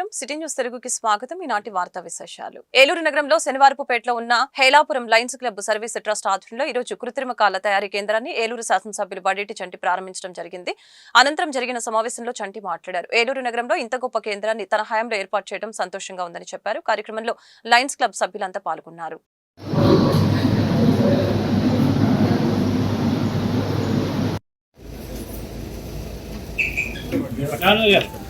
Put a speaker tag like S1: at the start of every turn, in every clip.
S1: నమస్కారం. City news తెలుగుకి స్వాగతం. ఈనాటి వార్తా విశేషాలు. ఏలూరు నగరంలో శనివారపుపేటలో ఉన్న Helapuram lions club service trust ఆధ్వర్యంలో ఈ రోజు కృత్రిమ కాల తయారీ కేంద్రాన్ని ఏలూరు శాసనసభ్యులు బడేటి చంటి ప్రారంభించడం జరిగింది. అనంతరం జరిగిన సమావేశంలో చంటి మాట్లాడారు. ఏలూరు నగరంలో ఇంత గొప్ప కేంద్రాన్ని తన హయాంలో ఏర్పాటు చేయడం సంతోషంగా ఉందని చెప్పారు. కార్యక్రమంలో లయన్స్ క్లబ్ సభ్యులంతా పాల్గొన్నారు.
S2: కరెక్ట్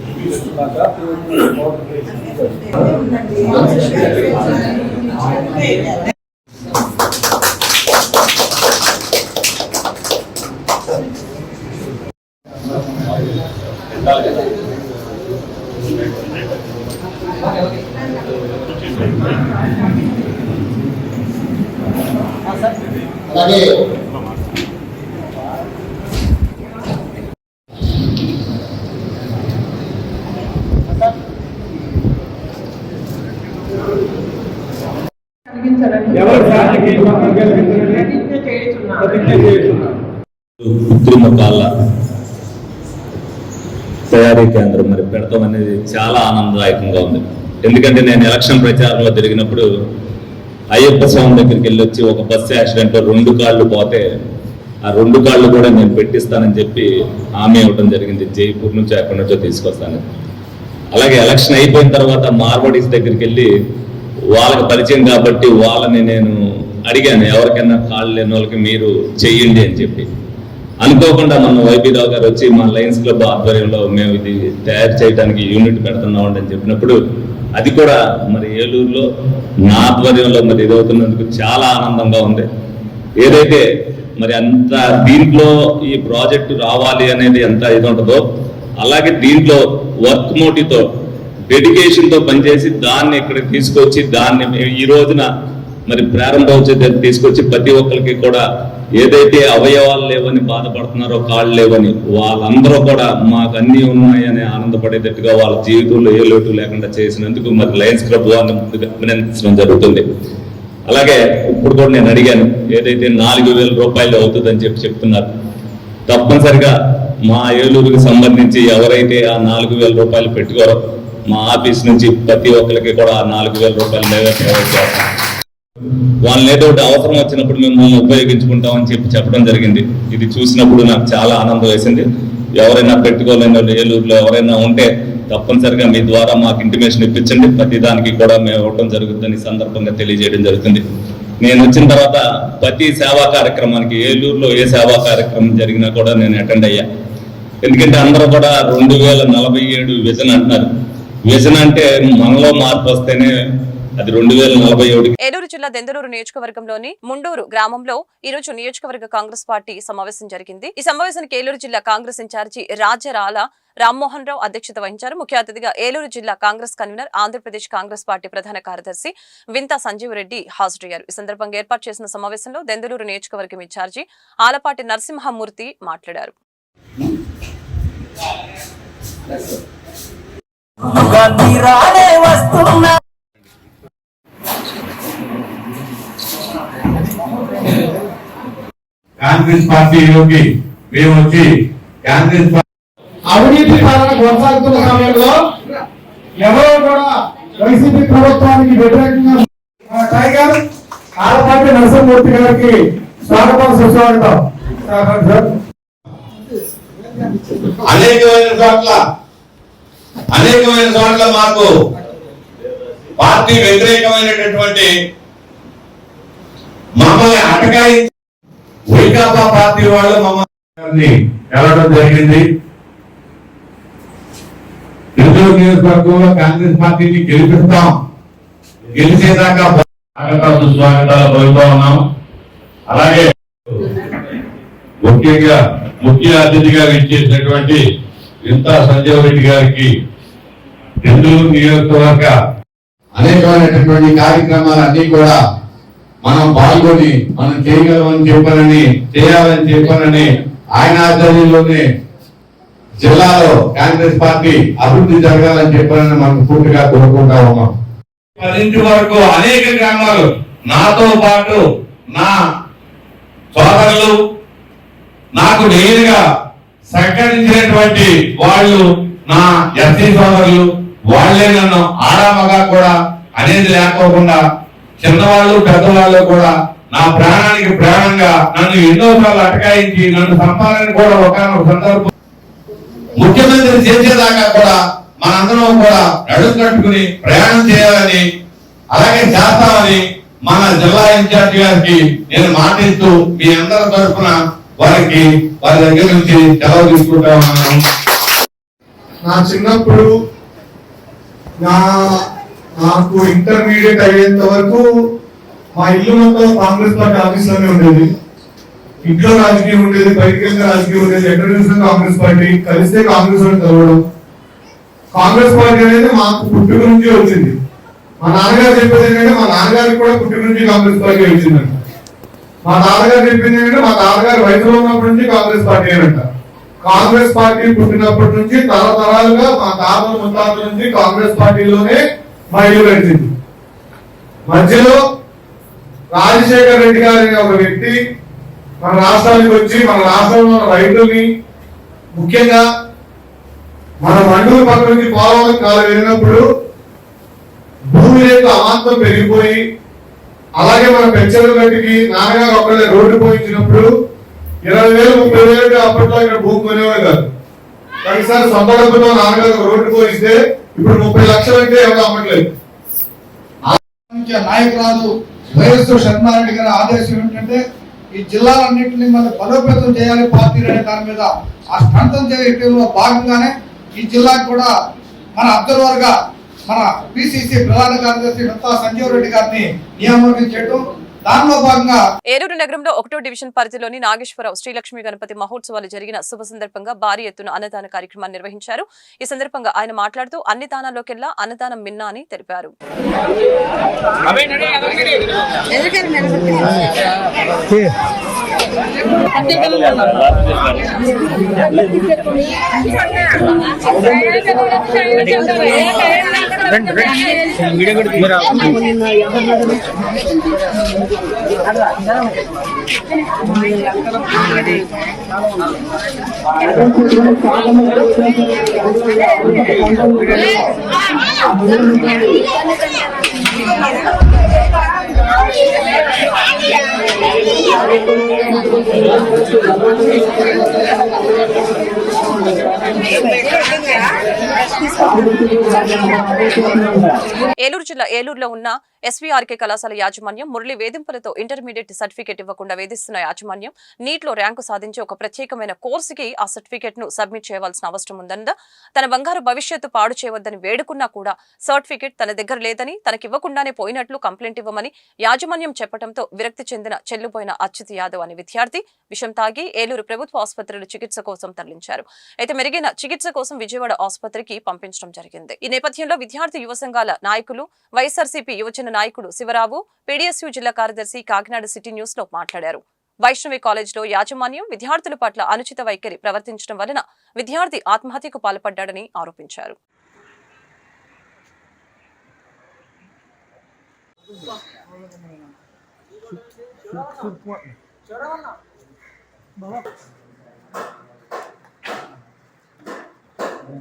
S3: అలాగే
S4: ఎవరు సార్లకి ప్రతిజ్ఞ చేస్తున్నారు
S5: కృత్రిమ కాళ్ళ తయారీ కేంద్రం మరి పెడతాం అనేది చాలా ఆనందదాయకంగా ఉంది. ఎందుకంటే నేను ఎలక్షన్ ప్రచారంలో తిరిగినప్పుడు అయ్యప్ప స్వామి దగ్గరికి వెళ్ళి వచ్చి ఒక బస్సు యాక్సిడెంట్లో రెండు కాళ్ళు పోతే ఆ రెండు కాళ్ళు కూడా నేను పెట్టిస్తానని చెప్పి హామీ ఇవ్వడం జరిగింది. జైపూర్ నుంచి ఎక్కడి నుంచో తీసుకొస్తాను. అలాగే ఎలక్షన్ అయిపోయిన తర్వాత మార్వడీస్ దగ్గరికి వెళ్ళి వాళ్ళకి పరిచయం కాబట్టి వాళ్ళని నేను అడిగాను ఎవరికైనా కాళ్ళు లేని వాళ్ళకి మీరు చెయ్యండి అని చెప్పి. అనుకోకుండా మన వైపీ రావు గారు వచ్చి మా లయన్స్ క్లబ్ ఆధ్వర్యంలో మేము ఇది తయారు చేయడానికి యూనిట్ పెడుతున్నాం అని చెప్పినప్పుడు అది కూడా మరి ఏలూరులో నా ఆధ్వర్యంలో మరి ఇదవుతున్నందుకు చాలా ఆనందంగా ఉంది. ఏదైతే మరి అంత దీంట్లో ఈ ప్రాజెక్టు రావాలి అనేది ఎంత ఇది ఉంటుందో అలాగే దీంట్లో వర్క్ మోటితో డెడికేషన్తో పనిచేసి దాన్ని ఇక్కడ తీసుకొచ్చి దాన్ని మేము ఈ రోజున మరి ప్రారంభోత్సవం తీసుకొచ్చి ప్రతి ఒక్కరికి కూడా ఏదైతే అవయవాలు లేవని బాధపడుతున్నారో కాళ్ళు లేవని వాళ్ళందరూ కూడా మాకు అన్నీ ఉన్నాయని ఆనందపడేటట్టుగా వాళ్ళ జీవితంలో ఏ లోటు లేకుండా చేసినందుకు మరి లయన్స్ క్లబ్ వారిని ముందుగా అభినందించడం జరుగుతుంది. అలాగే ఇప్పుడు కూడా నేను అడిగాను ఏదైతే నాలుగు వేల రూపాయలు అవుతుందని చెప్పి చెప్తున్నారు. తప్పనిసరిగా మా ఏలూరుకి సంబంధించి ఎవరైతే ఆ నాలుగు వేల రూపాయలు పెట్టుకోరో మా ఆఫీస్ నుంచి ప్రతి ఒక్కరికి కూడా ఆ నాలుగు వేల రూపాయలు మేమే ప్రొవైడ్ చేస్తాం. వాళ్ళని ఏదో ఒకటి అవసరం వచ్చినప్పుడు మేము ఉపయోగించుకుంటామని చెప్పి చెప్పడం జరిగింది. ఇది చూసినప్పుడు నాకు చాలా ఆనందం వేసింది. ఎవరైనా పెట్టుకోలేని వాళ్ళు ఏలూరులో ఎవరైనా ఉంటే తప్పనిసరిగా మీ ద్వారా మాకు ఇంటిమేషన్ ఇప్పించండి. ప్రతి దానికి కూడా మేము ఇవ్వడం జరుగుతుందని సందర్భంగా తెలియజేయడం జరుగుతుంది. నేను వచ్చిన తర్వాత ప్రతి సేవా కార్యక్రమానికి ఏలూరులో ఏ సేవా కార్యక్రమం జరిగినా కూడా నేను అటెండ్ అయ్యా. ఎందుకంటే అందరూ కూడా రెండు వేల నలభై ఏడు విజన్ అంటున్నారు. విజన్ అంటే మనలో మార్పు వస్తేనే అది రెండు వేల నలభై ఏడుకి
S1: ఏలూరు జిల్లా దెందులూరు నియోజకవర్గంలోని ముండూరు గ్రామంలో ఈ రోజు నియోజకవర్గ కాంగ్రెస్ పార్టీ సమావేశం జరిగింది. ఈ సమావేశానికి ఏలూరు జిల్లా కాంగ్రెస్ ఇన్ఛార్జి రాజ్యరాల రామ్మోహన్ రావు అధ్యక్షత వహించారు. ముఖ్య అతిథిగా ఏలూరు జిల్లా కాంగ్రెస్ కన్వీనర్ ఆంధ్రప్రదేశ్ కాంగ్రెస్ పార్టీ ప్రధాన కార్యదర్శి వింతా సంజీవ్ రెడ్డి హాజరయ్యారు. ఈ సందర్భంగా ఏర్పాటు చేసిన సమావేశంలో దెందులూరు నియోజకవర్గం ఇన్ఛార్జి ఆలపాటి నరసింహమూర్తి మాట్లాడారు.
S6: కాంగ్రెస్ పార్టీలోకి మేము వచ్చి కాంగ్రెస్
S3: అవినీతి పాలన కొనసాగుతున్న సమయంలో ఎవరో కూడా వైసీపీ ప్రభుత్వానికి వ్యతిరేకంగా మన టైగర్ ఆలపాటి నరసింహమూర్తి గారికి స్వాగతం సుస్వాగతం.
S6: అనేకమైన చోట్ల అనేకమైన చోట్ల మాకు పార్టీ వ్యతిరేకమైనటువంటి మమ్మల్ని అటకాయి వైకాపా పార్టీ వాళ్ళు మమ్మల్ని వెళ్ళడం జరిగింది. నెల్లూరు నియోజకవర్గంలో కాంగ్రెస్ పార్టీని గెలిపిస్తాం. గెలిచేదాకా స్వాగతాలు సుస్వాగతాలు పలుకుతా ఉన్నాం. అలాగే ముఖ్యంగా ముఖ్య అతిథిగా ఇచ్చేసినటువంటి ఇంత సంజయ్ రెడ్డి గారికి నెల్లూరు నియోజకవర్గ అనేకమైనటువంటి కార్యక్రమాలన్నీ కూడా మనం పాల్గొని మనం చేయగలమని చెప్పారని చేయాలని చెప్పారని ఆయన ఆధ్వర్యంలోనే జిల్లాలో కాంగ్రెస్ పార్టీ అభివృద్ధి జరగాలని చెప్పాలని మనం పూర్తిగా కోరుకుంటా ఉన్నాం. పదింటి వరకు అనేక గ్రామాలు నాతో పాటు నా సోదరులు నాకు నేరుగా సహకరించినటువంటి వాళ్ళు నా ఎస్సీ సోదరులు వాళ్ళే నన్ను ఆడామగా కూడా అనేది లేకోకుండా చిన్నవాళ్ళు పెద్దవాళ్ళు కూడా నా ప్రాణానికి ప్రాణంగా నన్ను ఎన్నోసార్లు అటకాయించి నన్ను సంపాదన కూడా ఒకనొక సందర్భం. ముఖ్యమంత్రి చేసేదాకా కూడా మనందరం కూడా నడుము కట్టుకుని ప్రయాణం చేయాలని అలాగే చేస్తామని మన జిల్లా ఇన్ఛార్జి గారికి నేను మాటిస్తూ మీ అందరి తరఫున వారికి వారి దగ్గర నుంచి సెలవు తీసుకుంటా ఉన్నాను.
S3: నా చిన్నప్పుడు నా నాకు ఇంటర్మీడియట్ అయ్యేంత వరకు మా ఇల్లు మొత్తం కాంగ్రెస్ పార్టీ ఆఫీస్లోనే ఉండేది. ఇంట్లో రాజకీయం ఉండేది బయటికి వెళ్తే రాజకీయం ఉండేది. ఎక్కడ చూసినా కాంగ్రెస్ పార్టీ కలిస్తే కాంగ్రెస్ పార్టీ కలవడం. కాంగ్రెస్ పార్టీ అనేది మాకు పుట్టుక నుంచి వచ్చింది. మా నాన్నగారు చెప్పేది ఏంటంటే మా నాన్నగారికి కూడా పుట్టుక నుంచి కాంగ్రెస్ పార్టీ వచ్చిందంట. మా తాతగారు చెప్పింది ఏంటంటే మా తాతగారు వయసులో ఉన్నప్పటి నుంచి కాంగ్రెస్ పార్టీ అంట. కాంగ్రెస్ పార్టీ పుట్టినప్పటి నుంచి తరతరాలుగా మా తాత ముత్తాతల నుంచి కాంగ్రెస్ పార్టీలోనే మా ఇల్లు గడిచింది మధ్యలో రాజశేఖర్ రెడ్డి గారి ఒక వ్యక్తి మన రాష్ట్రానికి వచ్చి మన రాష్ట్రంలో ఉన్న రైతుల్ని ముఖ్యంగా మన మండూరు పక్క నుంచి పోలవరం కాలం వెళ్ళినప్పుడు భూమి రేట్లు అమాంతం పెరిగిపోయి అలాగే మన పెంచల గట్టికి నాన్నగారు ఒక్కడే రోడ్డు పోయించినప్పుడు ఇరవై వేలు ముప్పై వేలు అప్పట్లో ఇక్కడ భూమి కొనేవాళ్ళు కాదు. కానీ సార్ సొంత డబ్బుతో నాన్నగారు రోడ్డు పోయిస్తే ఇప్పుడు ముప్పై లక్షలు అయితే ఎవరు అమ్మట్లేదు
S7: నాయకురాలు వైఎస్ శర్మారెడ్డి గారి ఆదేశం ఏంటంటే ఈ జిల్లాలన్నింటినీ మళ్ళీ బలోపేతం చేయాలి పార్టీ అనే దాని మీద. ఆ స్ట్రెంథన్ చేయటంలో భాగంగానే ఈ జిల్లాకు కూడా మన అబ్జర్వర్గా మన పిసిసి ప్రధాన కార్యదర్శి దత్తా సంజీవ్ రెడ్డి గారిని నియామకం చేయడం దానిలో భాగంగా
S1: ఏలూరు నగరంలో ఒకటో డివిజన్ పరిధిలోని నాగేశ్వరరావు శ్రీలక్ష్మి గణపతి మహోత్సవాలు జరిగిన శుభ సందర్భంగా భారీ ఎత్తున అన్నదాన కార్యక్రమాన్ని నిర్వహించారు. ఈ సందర్భంగా ఆయన మాట్లాడుతూ అన్ని దానాల్లోకెల్లా అన్నదానం మిన్నా అని తెలిపారు. ரெண்டு ரெண்டு மீரா Thank you. ఏలూరు జిల్లా ఏలూరులో ఉన్న ఎస్వీఆర్కే కళాశాల యాజమాన్యం మురళి వేధింపులతో ఇంటర్మీడియట్ సర్టిఫికేట్ ఇవ్వకుండా వేధిస్తున్న యాజమాన్యం నీట్లో ర్యాంకు సాధించి ఒక ప్రత్యేకమైన కోర్సుకి ఆ సర్టిఫికేట్ను సబ్మిట్ చేయవలసిన అవసరం ఉందన్న తన బంగారు భవిష్యత్తు పాడు చేయవద్దని వేడుకున్నా కూడా సర్టిఫికేట్ తన దగ్గర లేదని తనకివ్వకుండానే పోయినట్లు కంప్లైంట్ ఇవ్వమని యాజమాన్యం చెప్పడంతో విరక్తి చెందిన చెల్లుపోయిన అచ్యుత్ యాదవ్ అనే విద్యార్థి విషం తాగి ఏలూరు ప్రభుత్వ ఆసుపత్రిలో చికిత్స కోసం తరలించారు. అయితే మెరుగైన చికిత్స కోసం విజయవాడ ఆసుపత్రికి పంపించడం జరిగింది. ఈ నేపథ్యంలో విద్యార్థి యువ సంఘాల నాయకులు వైఎస్ఆర్సీపీ యువజన నాయకుడు శివరావు పీడీఎస్యూ జిల్లా కార్యదర్శి కాకినాడ సిటీ న్యూస్లో మాట్లాడారు. వైష్ణవి కాలేజ్లో యాజమాన్యం విద్యార్థుల పట్ల అనుచిత వైఖరి ప్రవర్తించడం వలన విద్యార్థి ఆత్మహత్యకు పాల్పడ్డాడని ఆరోపించారు.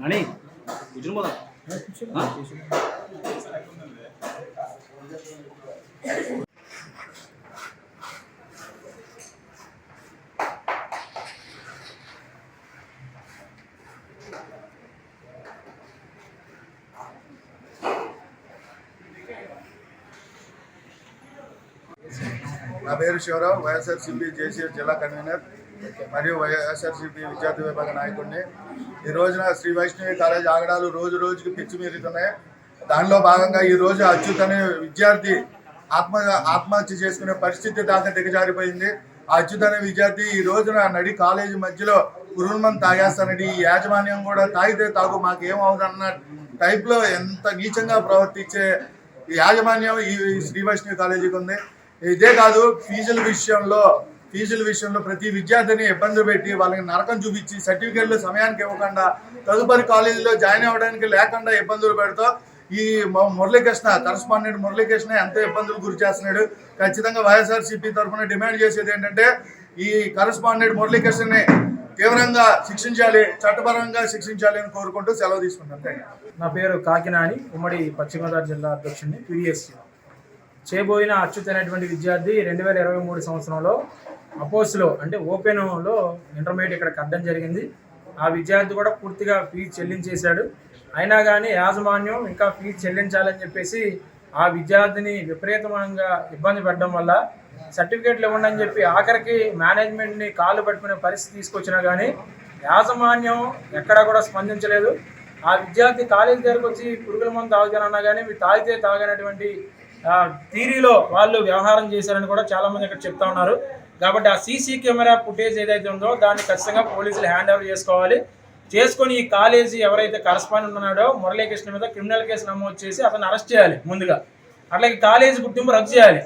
S4: అని కూర్చుని పోదాం.
S8: నా పేరు శివరావు వైఎస్ఆర్సీపీ జేసీఎస్ జిల్లా కన్వీనర్ మరియు వైఎస్ఆర్సీపీ విద్యార్థి విభాగ నాయకుడిని. ఈ రోజున శ్రీ వైష్ణవి కాలేజ్ ఆగడాలు రోజు రోజుకి పిచ్చి మీరుతున్నాయి. దానిలో భాగంగా ఈ రోజు అచ్యుత్ అనే విద్యార్థి ఆత్మ ఆత్మహత్య చేసుకునే పరిస్థితి దాకా దిగజారిపోయింది. అచ్యుత్ అనే విద్యార్థి ఈ రోజున నడి కాలేజీ మధ్యలో పురుణమన్ తాగేస్తానడి ఈ యాజమాన్యం కూడా తాగితే తాగు మాకేం అవదన్న టైప్లో ఎంత నీచంగా ప్రవర్తించే ఈ యాజమాన్యం ఈ శ్రీ వైష్ణవి కాలేజీకి ఉంది. ఇదే కాదు ఫీజుల విషయంలో ఫీజుల విషయంలో ప్రతి విద్యార్థిని ఇబ్బంది పెట్టి వాళ్ళకి నరకం చూపించి సర్టిఫికేట్లు సమయానికి ఇవ్వకుండా తదుపరి కాలేజీలో జాయిన్ అవ్వడానికి లేకుండా ఇబ్బందులు పెడుతూ ఈ మురళీకృష్ణ కరస్పాండెంట్ మురళీకృష్ణ ఎంతో ఇబ్బందులు గురి చేస్తున్నాడు. ఖచ్చితంగా వైఎస్ఆర్సీపీ తరఫున డిమాండ్ చేసేది ఏంటంటే ఈ కరస్పాండెంట్ మురళీకృష్ణని తీవ్రంగా శిక్షించాలి చట్టపరంగా శిక్షించాలి అని కోరుకుంటూ సెలవు తీసుకుంటాను
S9: నా పేరు కాకినాని ఉమ్మడి పశ్చిమ గోదావరి జిల్లా అధ్యక్షుడిని పివిఎస్సి చేయబోయిన అచ్యుతైనటువంటి విద్యార్థి రెండు వేల ఇరవై మూడు సంవత్సరంలో అపోస్లో అంటే ఓపెన్లో ఇంటర్మీడియట్ ఇక్కడ కట్టడం జరిగింది. ఆ విద్యార్థి కూడా పూర్తిగా ఫీజు చెల్లించేశాడు. అయినా కానీ యాజమాన్యం ఇంకా ఫీజు చెల్లించాలని చెప్పేసి ఆ విద్యార్థిని విపరీతంగా ఇబ్బంది పెట్టడం వల్ల సర్టిఫికేట్లు ఇవ్వండి అని చెప్పి ఆఖరికి మేనేజ్మెంట్ని కాళ్ళు పట్టుకునే పరిస్థితి తీసుకొచ్చినా కానీ యాజమాన్యం ఎక్కడా కూడా స్పందించలేదు. ఆ విద్యార్థి కాలేజీ దగ్గరకు వచ్చి పురుగుల మందు తాగుతానన్నా కానీ మీరు తాగితే తాగనటువంటి థీరీలో వాళ్ళు వ్యవహారం చేశారని కూడా చాలామంది ఇక్కడ చెప్తా ఉన్నారు. కాబట్టి ఆ సీసీ కెమెరా ఫుటేజ్ ఏదైతే ఉందో దాన్ని ఖచ్చితంగా పోలీసులు హ్యాండ్ ఓవర్ చేసుకోవాలి. చేసుకొని ఈ కాలేజీ ఎవరైతే కరస్పాండెంట్ ఉన్నాడో మురళీకృష్ణ మీద క్రిమినల్ కేసు నమోదు చేసి అతను అరెస్ట్ చేయాలి ముందుగా. అట్లాగే కాలేజీ గుర్తింపు రద్దు చేయాలి.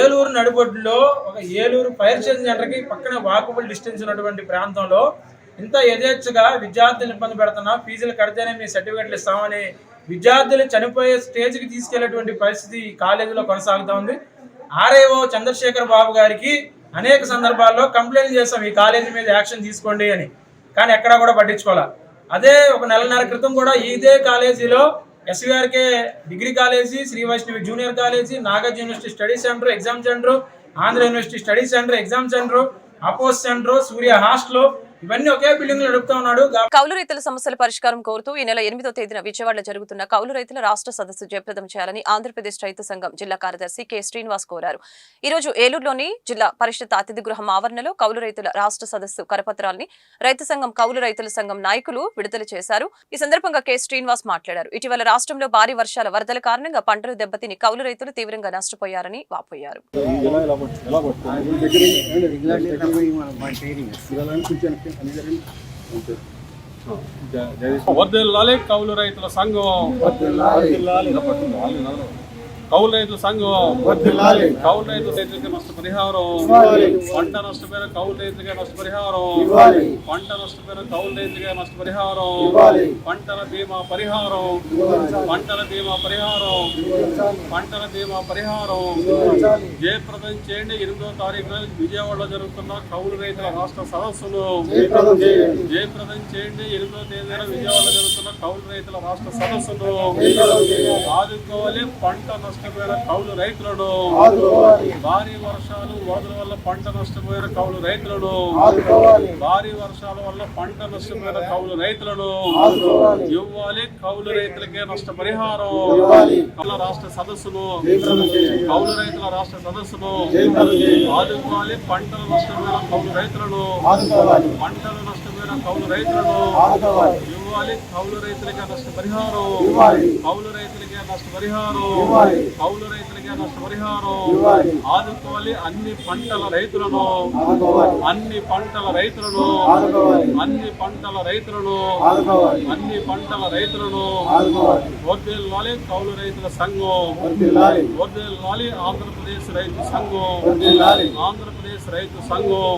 S9: ఏలూరు నడుబొడ్డులో ఒక ఏలూరు ఫైర్ స్టేషన్ సెంటర్కి పక్కన వాకబుల్ డిస్టెన్స్ ఉన్నటువంటి ప్రాంతంలో ఇంత యథేచ్ఛగా విద్యార్థులు ఇబ్బంది పెడుతున్నా ఫీజులు కడితేనే మీ సర్టిఫికెట్లు ఇస్తామని విద్యార్థులు చనిపోయే స్టేజ్కి తీసుకెళ్ళేటువంటి పరిస్థితి ఈ కాలేజీలో కొనసాగుతూ ఉంది. ఆర్ఏఓ చంద్రశేఖర్ బాబు గారికి అనేక సందర్భాల్లో కంప్లైంట్ చేస్తాం ఈ కాలేజీ మీద యాక్షన్ తీసుకోండి అని. కానీ ఎక్కడా కూడా పట్టించుకోవాలా? అదే ఒక నెలన్నర క్రితం కూడా ఇదే కాలేజీలో SVRK degree college Shri Vaishnavi junior college Nagarjuna university study centre exam centre Andhra university study centre exam centre oppose centre Surya hostel ఇవన్నీ ఒకే బిల్డింగ్లో నడుపుతా ఉన్నాడు గా-
S1: కౌలు రైతుల సమస్యల పరిష్కారం కోరుతూ ఈ నెల ఎనిమిదో తేదీన విజయవాడలో జరుగుతున్న కౌలు రైతుల రాష్ట్ర సదస్సు జయప్రదం చేయాలని ఆంధ్రప్రదేశ్ రైతు సంఘం జిల్లా కార్యదర్శి కె శ్రీనివాస్ కోరారు ఈ రోజు ఏలూరులోని జిల్లా పరిషత్ అతిథి గృహం ఆవరణలో కౌలు రైతుల రాష్ట్ర సదస్సు కరపత్రాల్ని రైతు సంఘం కౌలు రైతుల సంఘం నాయకులు విడుదల చేశారు ఈ సందర్భంగా కె శ్రీనివాస్ మాట్లాడారు ఇటీవల రాష్ట్రంలో భారీ వర్షాల వరదల కారణంగా పంటలు దెబ్బతిని కౌలు రైతులు తీవ్రంగా నష్టపోయారని వాపోయారు
S4: వర్దిల్లాలి కౌలు రైతుల సంఘం కౌలు రైతుల సంఘం కౌలు రైతు రైతులకి నష్టపరిహారం పంట నష్టపోయిన కౌలు రైతులకి నష్టపరిహారం పంట నష్టపోయిన కౌలు రైతులకి నష్టపరిహారం పంటల బీమా పరిహారం. పంటల బీమా పరిహారం. పంటల బీమా పరిహారం. జయప్రదం చేయండి. ఎనిమిదో తారీఖున విజయవాడలో జరుగుతున్న కౌలు రైతుల రాష్ట్ర సదస్సును జయప్రదం చేయండి. ఎనిమిదో తేదీన విజయవాడలో కౌలు రైతుల రాష్ట్ర సదస్సును ఆదుకోవాలి. పంట నష్టపోయిన కౌలు రైతులను భారీ వర్షాలు వరదల వల్ల పంట నష్టపోయిన కౌలు రైతులను భారీ వర్షాల వల్ల పంట నష్టపోయిన కౌలు రైతులను ఇవ్వాలి. కౌలు రైతులకే నష్టపరిహారం. కౌలు రాష్ట్ర సదస్సును కౌలు రైతుల రాష్ట్ర సదస్సును ఆదుకోవాలి. పంటలు నష్టపోయిన కౌలు రైతులను పంటలు నష్టపోయిన కౌలు రైతులను ఇవ్వాలి. కౌలు రైతులకే నష్టపరిహారం కౌలు రైతులకే నష్టపరిహారం కౌలు రైతులకే నష్టపరిహారం ఆదుకోవాలి అన్ని పంటల రైతులను. అన్ని పంటల రైతులను. అన్ని పంటల రైతులను. అన్ని పంటల రైతులను. వర్దిల్లాలి కౌలు రైతుల సంఘం. వర్దిల్లాలి ఆంధ్రప్రదేశ్ రైతు సంఘం. ఆంధ్రప్రదేశ్ రైతు సంఘం.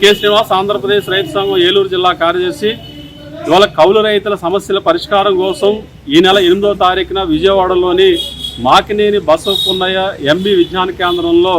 S4: కె శ్రీనివాస్ ఆంధ్రప్రదేశ్ రైతు సంఘం ఏలూరు జిల్లా కార్యదర్శి. ఇవాళ కౌలు రైతుల సమస్యల పరిష్కారం కోసం ఈ నెల ఎనిమిదో తారీఖున విజయవాడలోని మాకినేని బసవపున్నయ్య ఎంబీ విజ్ఞాన కేంద్రంలో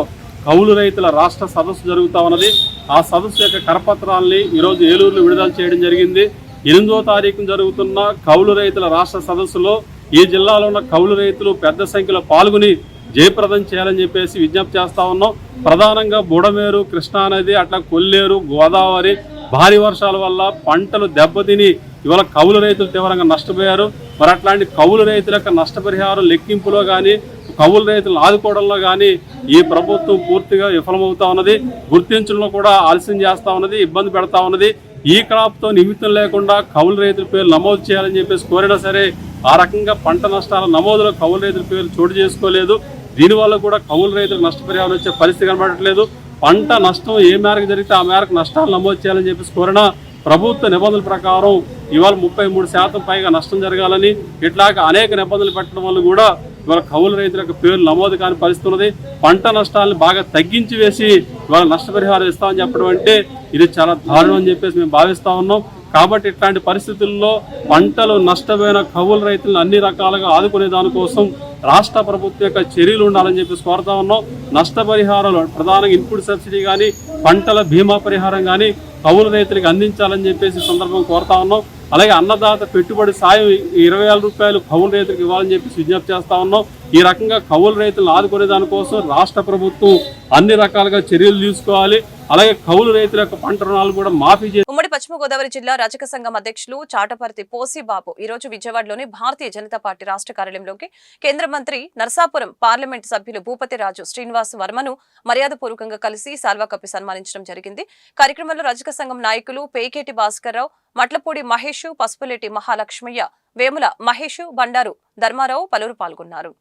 S4: కౌలు రైతుల రాష్ట్ర సదస్సు జరుగుతా ఉన్నది. ఆ సదస్సు యొక్క కరపత్రాల్ని ఈరోజు ఏలూరులో విడుదల చేయడం జరిగింది. ఎనిమిదో తారీఖున జరుగుతున్న కౌలు రైతుల రాష్ట్ర సదస్సులో ఈ జిల్లాలో ఉన్న కౌలు రైతులు పెద్ద సంఖ్యలో పాల్గొని జయప్రదం చేయాలని చెప్పేసి విజ్ఞప్తి చేస్తా ఉన్నాం. ప్రధానంగా బుడమేరు కృష్ణానది అట్లా కొల్లేరు గోదావరి భారీ వర్షాల వల్ల పంటలు దెబ్బతిని ఇవాళ కౌలు రైతులు తీవ్రంగా నష్టపోయారు. మరి అట్లాంటి కౌలు రైతుల యొక్క నష్టపరిహారం లెక్కింపులో కానీ కౌలు రైతులను ఆదుకోవడంలో కానీ ఈ ప్రభుత్వం పూర్తిగా విఫలమవుతా ఉన్నది. గుర్తించడంలో కూడా ఆలస్యం చేస్తా ఉన్నది ఇబ్బంది పెడతా ఉన్నది. ఈ క్రాప్తో నిమిత్తం లేకుండా కౌలు రైతుల పేర్లు నమోదు చేయాలని చెప్పేసి కోరినా సరే ఆ రకంగా పంట నష్టాల నమోదులో కౌలు రైతుల పేర్లు చోటు చేసుకోలేదు. దీనివల్ల కూడా కౌలు రైతులకు నష్టపరిహారం వచ్చే పరిస్థితి కనబడట్లేదు. పంట నష్టం ఏ మేరకు జరిగితే ఆ మేరకు నష్టాలు నమోదు చేయాలని చెప్పేసి కోరిన ప్రభుత్వ నిబంధనల ప్రకారం ఇవాళ ముప్పై మూడు శాతం పైగా నష్టం జరగాలని ఇట్లాగ అనేక నిబంధనలు పెట్టడం వల్ల కూడా ఇవాళ కౌలు రైతుల యొక్క పేరు నమోదు కాని పరిస్థితి ఉన్నది. పంట నష్టాలను బాగా తగ్గించి వేసి ఇవాళ నష్టపరిహారం ఇస్తామని చెప్పడం అంటే ఇది చాలా దారుణం అని చెప్పేసి మేము భావిస్తూ ఉన్నాం. కాబట్టి ఇట్లాంటి పరిస్థితుల్లో పంటలు నష్టపోయిన కౌలు రైతులను అన్ని రకాలుగా ఆదుకునే దానికోసం రాష్ట్ర ప్రభుత్వం యొక్క చర్యలు ఉండాలని చెప్పేసి కోరుతా ఉన్నాం. నష్టపరిహారాలు ప్రధానంగా ఇన్పుట్ సబ్సిడీ కానీ పంటల బీమా పరిహారం కానీ కౌలు రైతులకు అందించాలని చెప్పేసి సందర్భం కోరుతా ఉన్నాం. అలాగే అన్నదాత పెట్టుబడి సాయం ఇరవై రూపాయలు కౌలు రైతులకు ఇవ్వాలని చెప్పి విజ్ఞప్తి చేస్తా ఉన్నాం. ఈ రకంగా కౌలు రైతులను ఆదుకునే దానికోసం రాష్ట్ర ప్రభుత్వం అన్ని రకాలుగా చర్యలు తీసుకోవాలి. అలాగే కౌలు రైతుల యొక్క పంట రుణాలు కూడా మాఫీ చేసి
S1: ఉమ్మడి పశ్చిమ గోదావరి జిల్లా రజక సంఘం అధ్యక్షులు చాటపర్తి పోసిబాబు ఈ రోజు విజయవాడలోని భారతీయ జనతా పార్టీ రాష్ట్ర కార్యాలయంలోకి కేంద్ర మంత్రి నర్సాపురం పార్లమెంట్ సభ్యులు భూపతి రాజు శ్రీనివాస్ వర్మను మర్యాదపూర్వకంగా కలిసి సాల్వా కప్పి సన్మానించడం జరిగింది. కార్యక్రమంలో రజక సంఘం నాయకులు పేకేటి భాస్కర్రావు మట్లపూడి మహేష్ పసుపులేటి మహాలక్ష్మయ్య వేముల మహేష్ బండారు ధర్మారావు పలువురు పాల్గొన్నారు.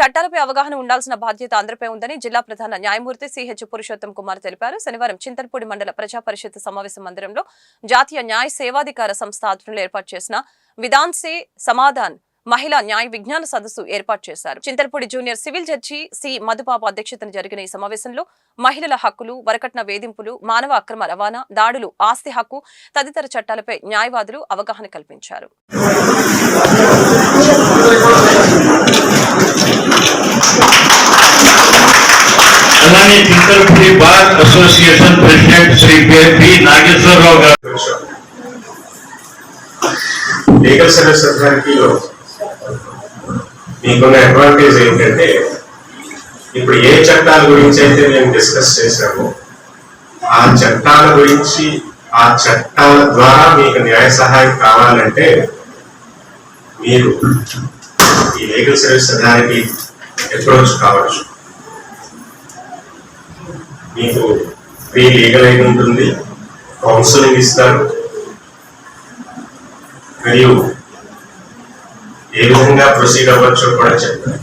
S1: చట్టాలపై అవగాహన ఉండాల్సిన బాధ్యత అందరిపై ఉందని జిల్లా ప్రధాన న్యాయమూర్తి సిహెచ్ పురుషోత్తం కుమార్ తెలిపారు. శనివారం చింతల్పూడి మండల ప్రజా పరిషత్ సమావేశ మందిరంలో జాతీయ న్యాయ సేవాధికార సంస్థ ఆధ్వర్యంలో ఏర్పాటు చేసిన విధాన్ సే సమాధాన్ మహిళా న్యాయ విజ్ఞాన సదస్సు ఏర్పాటు చేశారు. Chintalapudi junior civil judge C Madhubabu అధ్యక్షతన జరిగిన ఈ సమావేశంలో మహిళల హక్కులు వరకట్న వేధింపులు మానవ అక్రమ రవాణా దాడులు ఆస్తి హక్కు తదితర చట్టాలపై న్యాయవాదులు అవగాహన కల్పించారు.
S10: అలానే Chintalapudi bar association president Shri P Nageswararao గారు.
S11: లీగల్ సర్వీస్ అథారిటీలో మీకున్న అడ్వాంటేజ్ ఏంటంటే ఇప్పుడు ఏ చట్టాల గురించి అయితే మేము డిస్కస్ చేశామో ఆ చట్టాల గురించి ఆ చట్టాల ద్వారా మీకు న్యాయ సహాయం కావాలంటే మీరు ఈ లీగల్ సర్వీస్ అథారిటీ అప్రోచ్ కావచ్చు. మీకు ఫ్రీ లీగల్ ఎయిడ్ ఉంటుంది. కౌన్సిలింగ్ ఇస్తారు. మరియు ఏ విధంగా ప్రొసీడ్ అవ్వచ్చో కూడా చెప్తారు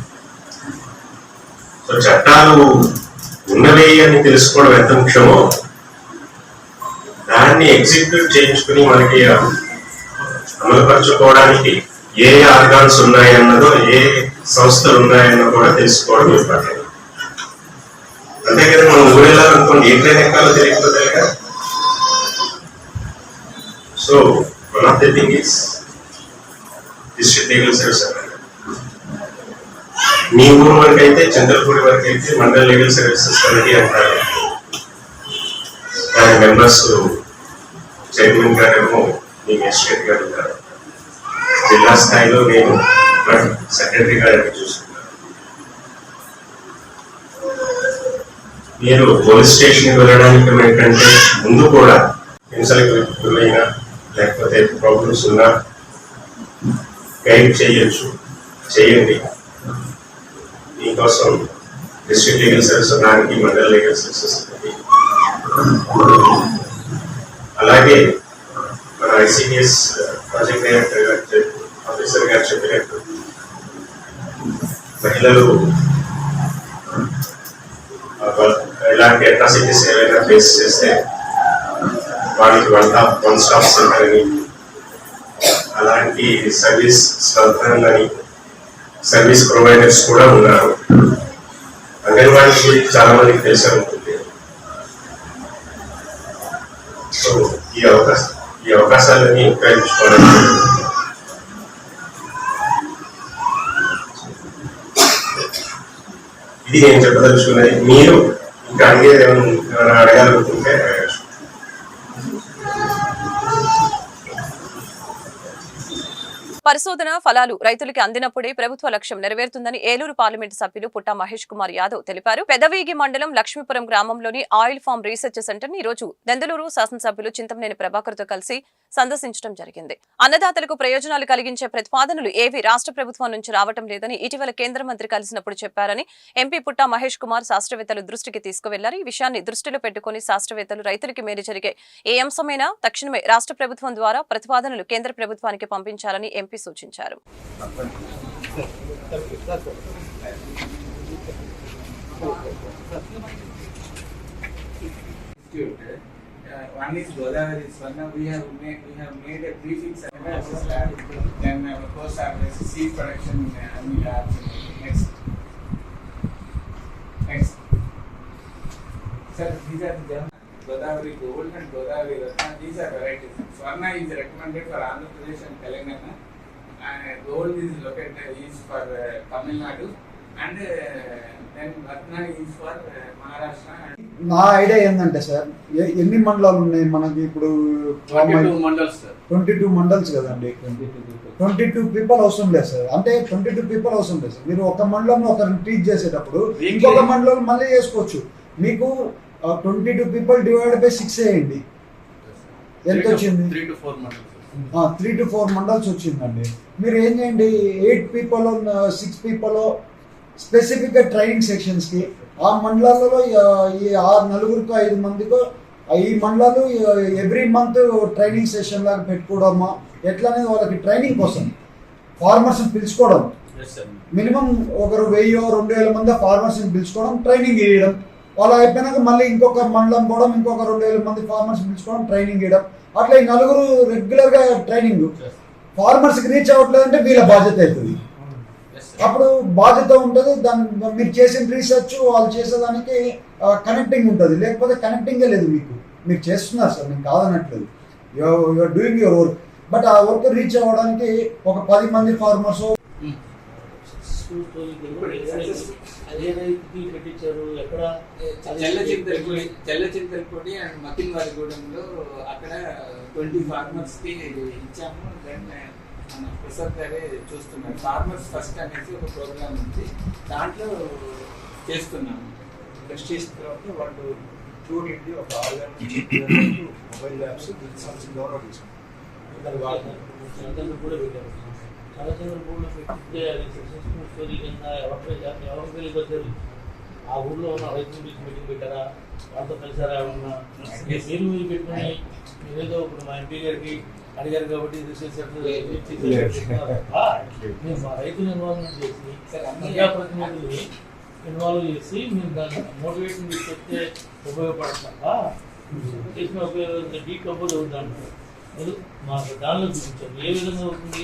S11: సో చట్టాలు ఉన్నవే అని తెలుసుకోవడం ఎంత ముఖ్యమో దాన్ని ఎగ్జిక్యూట్ చేయించుకుని మనకి అమలుపరచుకోవడానికి ఏ ఆర్గాన్స్ ఉన్నాయన్నదో ఏ సంస్థలు ఉన్నాయని కూడా తెలుసుకోవడం ఇంపార్టెంట్ అంతేకాదు మనం ఊరెళ్ళాలనుకోండి ఏ ట్రైన్ ఎక్కాలో తెలియకపోతే కదా. So one of the thing is district legal service మీ ఊరు వరకు అయితే చంద్రపూడి వరకు అయితే మండల లీగల్ సర్వీసెస్ కమిటీ అంటారు. దాని మెంబర్స్ చైర్మన్ గారేమో మీ మెజిస్ట్రేట్ గారు ఉంటారు. జిల్లా స్థాయిలో నేను సెక్రటరీ గారిని చూసుకున్నారు మీరు పోలీస్ స్టేషన్కి వెళ్ళడానికి ఏంటంటే ముందు కూడా హింసలకు గురైనా లేకపోతే ప్రాబ్లమ్స్ ఉన్నా గైడ్ చేయొచ్చు. చేయండి. మీకోసం డిస్ట్రిక్ట్ లీగల్ సర్వీస్ ఉన్నానికి మండల లీగల్ సర్వీసెస్ అలాగే మన ఐసిడిఎస్ ప్రాజెక్ట్ డైరెక్టర్ గారు ఆఫీసర్ గారు చెప్పినట్టు మహిళలు ఆ, ఇలాంటి అట్రాసిటీస్ ఏవైనా ఫేస్ చేస్తే వాళ్ళకి one top one stop centre అని అలాంటి సర్వీస్ స్పందనని సర్వీస్ ప్రొవైడర్స్ కూడా ఉన్నారు. అంగన్వాడీ గురించి చాలా మందికి తెలిసే ఉంటుంది. సో ఈ అవకాశం ఈ అవకాశాలని ఉపయోగించుకోవడం ఇది నేను చెప్పదలుచుకున్నది? మీరు ఇంకా అడిగేది ఏమైనా అడగాలనుకుంటే
S1: పరిశోధన ఫలాలు రైతులకి అందినప్పుడే ప్రభుత్వ లక్ష్యం నెరవేరుతుందని ఏలూరు పార్లమెంటు సభ్యులు పుట్టా మహేష్ కుమార్ యాదవ్ తెలిపారు. పెదవీగి మండలం లక్ష్మీపురం గ్రామంలోని ఆయిల్ ఫార్మ్ రీసెర్చ్ సెంటర్ని రోజు దెందలూరు శాసనసభ్యులు చింతమనేని ప్రభాకర్తో కలిసి సందర్శించడం జరిగింది. అన్నదాతలకు ప్రయోజనాలు కలిగించే ప్రతిపాదనలు ఏవి రాష్ట్ర ప్రభుత్వం నుంచి రావటం లేదని ఇటీవల కేంద్ర మంత్రి కలిసినప్పుడు చెప్పారని ఎంపీ పుట్టా మహేష్ కుమార్ శాస్త్రవేత్తలు దృష్టికి తీసుకువెళ్ళారు. ఈ విషయాన్ని దృష్టిలో పెట్టుకుని శాస్త్రవేత్తలు రైతులకి మేలు జరిగే ఏ అంశమైనా తక్షణమే రాష్ట్ర ప్రభుత్వం ద్వారా ప్రతిపాదనలు కేంద్ర ప్రభుత్వానికి పంపించాలని ఎంపీ సూచించారు
S12: instituted. One is Godavari Swarna, we have made, we have made a prefix analysis lab, then uh, post analysis, seed production, uh, and labs. Next. Next. Sir, these are the Godavari Gold and Godavari Ratna, these are varieties. Swarna is recommended for Andhra Pradesh and Telangana, and Gold is located, is for uh, Tamil Nadu, and uh, then Ratna is for uh, Maharashtra.
S7: నా idea ఏంటంటే sir ఎన్ని మండలాలు ఉన్నాయి మనకి ఇప్పుడు twenty two mandals కదండి twenty two people అవసరం లేదు సార్. అంటే ట్వంటీ టూ పీపుల్ అవసరం లేదు సార్. మీరు ఒక మండలంలో ఒకరిని టీచ్ చేసేటప్పుడు ఇంకొక మండలం మళ్ళీ చేసుకోవచ్చు. మీకు twenty two people divide by six వేయండి. ఎంత వచ్చింది?
S4: Three to four mandals
S7: three to four mandals వచ్చిందండి. మీరు ఏం చేయండి ఎయిట్ పీపుల్ సిక్స్ పీపుల్ స్పెసిఫిక్గా ట్రైనింగ్ సెక్షన్స్కి ఆ మండలాలలో ఈ ఆరు నలుగురికో ఐదు మందికో ఈ మండలాలు ఎవ్రీ మంత్ ట్రైనింగ్ సెషన్ లాగా పెట్టుకోవడమా? ఎట్లా అనేది వాళ్ళకి ట్రైనింగ్ కోసం ఫార్మర్స్ పిలుచుకోవడం. మినిమం ఒకరు వెయ్యి రెండు వేల మంది ఫార్మర్స్ పిలుచుకోవడం ట్రైనింగ్ ఇవ్వడం వాళ్ళు అయిపోయినాక మళ్ళీ ఇంకొక మండలం పోవడం ఇంకొక రెండు వేల మంది ఫార్మర్స్ పిలుచుకోవడం ట్రైనింగ్ ఇవ్వడం. అట్లా ఈ నలుగురు రెగ్యులర్గా ట్రైనింగ్ ఫార్మర్స్కి రీచ్ అవ్వట్లేదంటే వీళ్ళ బాధ్యత అవుతుంది. అప్పుడు బాధ్యత ఉంటుంది దాని మీరు చేసిన రీసెర్చ్ వాళ్ళు చేసేదానికి కనెక్టింగ్ ఉంటుంది. లేకపోతే కనెక్టింగే లేదు మీకు. మీరు చేస్తున్నారు సార్ నేను కాదనట్లేదు. You are doing your work but ఆ వర్క్ రీచ్ అవ్వడానికి ఒక పది మంది ఫార్మర్స్
S12: పెట్టించారు ఎక్కడ చెల్ల చింతలపూడి చెల్ల చింతలపూడి అండ్ అక్కడ ట్వంటీ ఫార్మర్స్కి ఇచ్చాము. దెన్ uh, మన ప్రసాద్ గారే చూస్తున్నారు. ఫార్మర్స్ ఫస్ట్ అనేసి ఒక ప్రోగ్రామ్ ఉంది. దాంట్లో చేస్తున్నాము.
S13: నెక్స్ట్ చేసిన తర్వాత వాళ్ళు చూడండి ఇండి ఒక ఆరు మొబైల్ ల్యాబ్స్ దీనికి సంబంధించి డెవలప్ చేసాం
S12: కూడా పెట్టారు. చాలా చంద్రపూడిలో పెట్టితే అది సక్సెస్ఫుల్ స్టోరీ కింద ఎవరి ఎవరి పెళ్ళి వచ్చారు ఆ ఊర్లో ఉన్న రైతులు పిలిచి మీటింగ్ పెట్టారా వాళ్ళతో కలిసారా ఏమన్నా మీరు మీరు పెట్టుకుని మీరేదో ఇప్పుడు మా ఎంపీ గారికి అడిగారు కాబట్టి రీసెర్చ్ మేము మా రైతులు ఇన్వాల్వ్మెంట్ చేసి ప్రజాప్రతినిధులు ఇన్వాల్వ్ చేసి మీరు దాన్ని మోటివేషన్ తీసుకొస్తే ఉపయోగపడతారా చేసిన ఉపయోగం డీ డీకంపోజ్ అవుతాను మాకు దానిలో చూపించారు ఏ విధంగా అవుతుంది